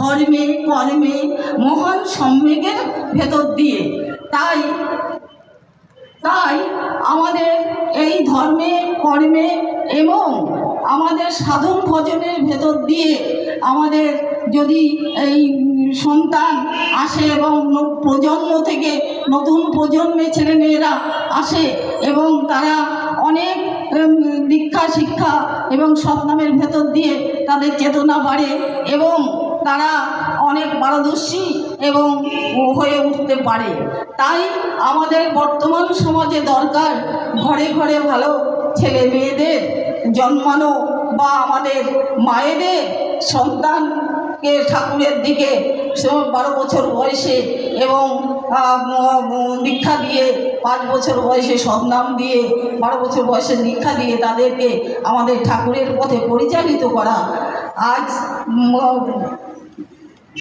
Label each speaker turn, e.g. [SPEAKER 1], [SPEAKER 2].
[SPEAKER 1] ধর্মে, কর্মে, মহান সম্বেগের ভেতর দিয়ে। তাই তাই আমাদের এই ধর্মে, কর্মে এবং আমাদের সাধন ভজনের ভেতর দিয়ে আমাদের যদি এই সন্তান আসে এবং প্রজন্ম থেকে নতুন প্রজন্মের ছেলেমেয়েরা আসে এবং তারা অনেক দীক্ষা, শিক্ষা এবং সৎনামের ভেতর দিয়ে তাদের চেতনা বাড়ে এবং তারা অনেক পারদর্শী এবং হয়ে উঠতে পারে। তাই আমাদের বর্তমান সমাজে দরকার ঘরে ঘরে ভালো ছেলে মেয়েদের জন্মানো বা আমাদের মায়েদের সন্তানকে ঠাকুরের দিকে বারো বছর বয়সে এবং দীক্ষা দিয়ে, পাঁচ বছর বয়সে সদনাম দিয়ে, বারো বছর বয়সে দীক্ষা দিয়ে তাদেরকে আমাদের ঠাকুরের পথে পরিচালিত করা। আজ